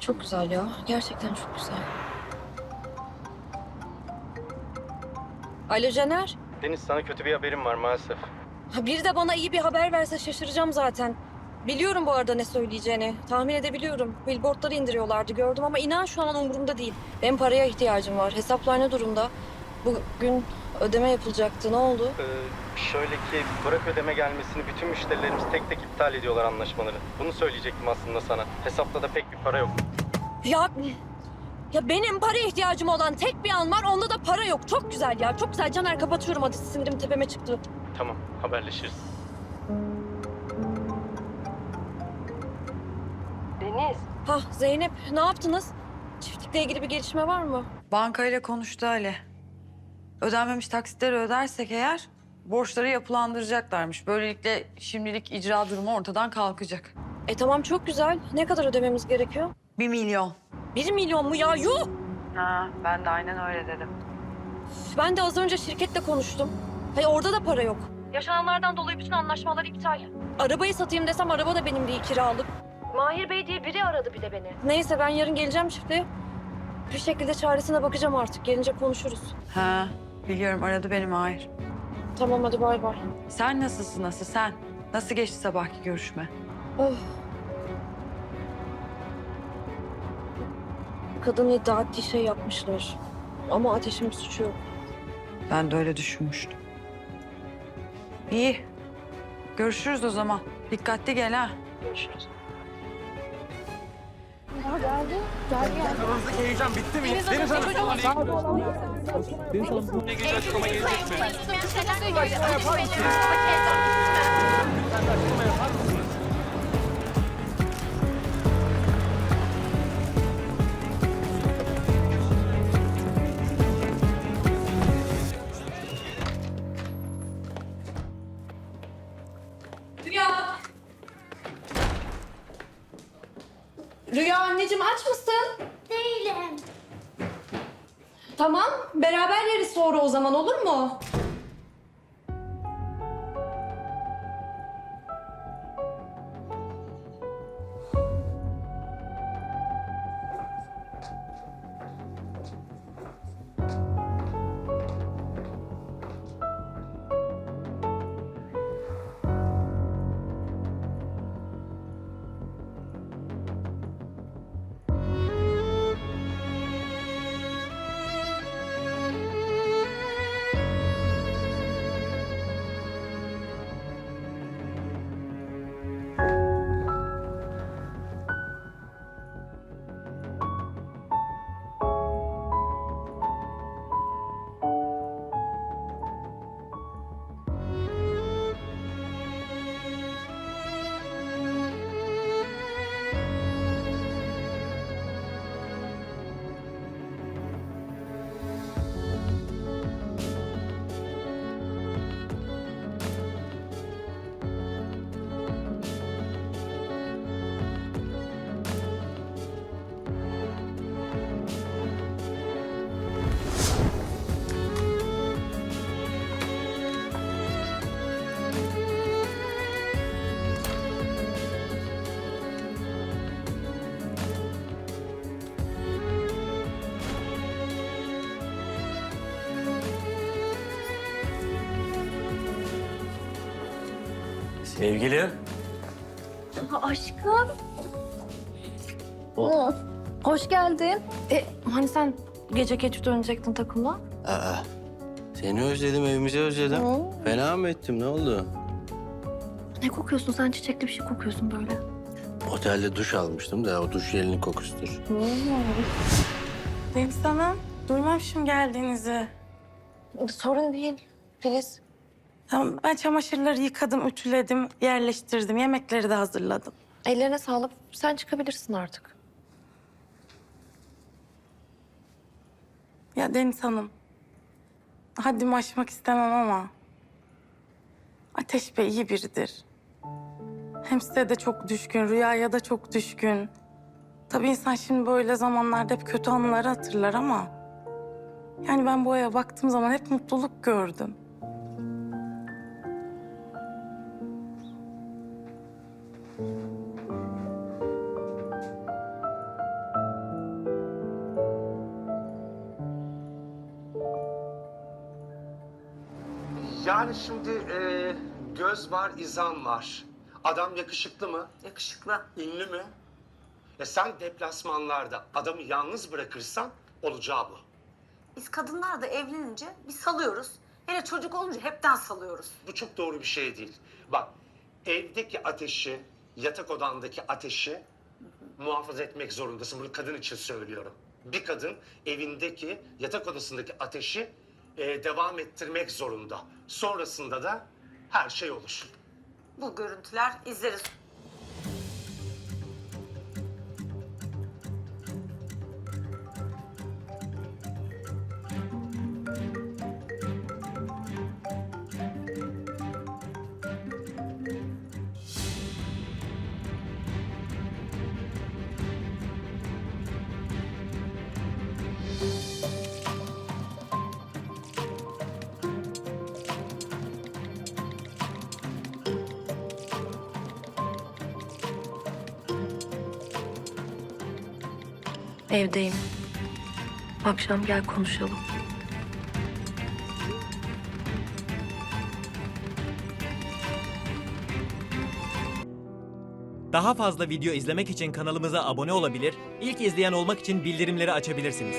Çok güzel ya. Gerçekten çok güzel. Alo Caner. Deniz sana kötü bir haberim var maalesef. Ha, biri de bana iyi bir haber verse şaşıracağım zaten. Biliyorum bu arada ne söyleyeceğini. Tahmin edebiliyorum. Billboardları indiriyorlardı gördüm ama inan şu an umurumda değil. Benim paraya ihtiyacım var. Hesaplar ne durumda? Bugün ödeme yapılacaktı. Ne oldu? Ee, şöyle ki bırak ödeme gelmesini bütün müşterilerimiz tek tek iptal ediyorlar anlaşmaları. Bunu söyleyecektim aslında sana. Hesapta da pek bir para yok. Ya ya benim para ihtiyacım olan tek bir an var. Onda da para yok. Çok güzel ya. Çok güzel. Caner kapatıyorum hadi. Sinirim tepeme çıktı. Tamam haberleşiriz. Deniz. Ha Zeynep ne yaptınız? Çiftlikle ilgili bir gelişme var mı? Bankayla konuştu Ali. Ödenmemiş taksitleri ödersek eğer borçları yapılandıracaklarmış. Böylelikle şimdilik icra durumu ortadan kalkacak. E tamam çok güzel. Ne kadar ödememiz gerekiyor? Bir milyon. Bir milyon mu ya? Yuh! Ha, ben de aynen öyle dedim. Ben de az önce şirketle konuştum. Hayır orada da para yok. Yaşananlardan dolayı bütün anlaşmalar iptal. Arabayı satayım desem araba da benim değil kiralık. Mahir Bey diye biri aradı bir de beni. Neyse ben yarın geleceğim çiftliğe. Bir şekilde çaresine bakacağım artık. Gelince konuşuruz. Ha, biliyorum aradı benim hayır. Tamam hadi bay bay. Sen nasılsın nasıl sen? Nasıl geçti sabahki görüşme? Oh. Kadın iddia ettiği şey yapmışlar. Ama ateşin bir suçu yok. Ben de öyle düşünmüştüm. İyi. Görüşürüz o zaman. Dikkatli gel ha. Görüşürüz. Aranızdaki heyecan bitti mi? Deniz Hanım. Deniz Hanım. Ne gece açıklama gelecek mi? Açıklama yapar mısınız? Rüya! Tamam. Beraber yeriz sonra o zaman olur mu? Sevgilim. aşkım. Hoş geldin. E, hani sen gece geç dönecektin takımla? Aa, seni özledim, evimizi özledim. Fena mı ettim, ne oldu? Ne kokuyorsun sen? Çiçekli bir şey kokuyorsun böyle. Otelde duş almıştım da o duş jelinin kokusudur. Deniz Hanım, duymamışım geldiğinizi. Sorun değil Filiz. Tamam, ben çamaşırları yıkadım, ütüledim, yerleştirdim. Yemekleri de hazırladım. Ellerine sağlık. Sen çıkabilirsin artık. Ya Deniz Hanım, haddimi aşmak istemem ama... Ateş Bey iyi biridir. Hem size de çok düşkün, Rüya'ya da çok düşkün. Tabii insan şimdi böyle zamanlarda hep kötü anıları hatırlar ama... Yani ben bu aya baktığım zaman hep mutluluk gördüm. Yani şimdi e, göz var, izan var. Adam yakışıklı mı? Yakışıklı. Ünlü mü? Ya sen deplasmanlarda adamı yalnız bırakırsan olacağı bu. Biz kadınlar da evlenince biz salıyoruz. Hele çocuk olunca hepten salıyoruz. Bu çok doğru bir şey değil. Bak evdeki ateşi, yatak odandaki ateşi muhafaza etmek zorundasın. Bunu kadın için söylüyorum. Bir kadın evindeki yatak odasındaki ateşi e, devam ettirmek zorunda. Sonrasında da her şey olur. Bu görüntüler izleriz. Evdeyim. Akşam gel konuşalım. Daha fazla video izlemek için kanalımıza abone olabilir, ilk izleyen olmak için bildirimleri açabilirsiniz.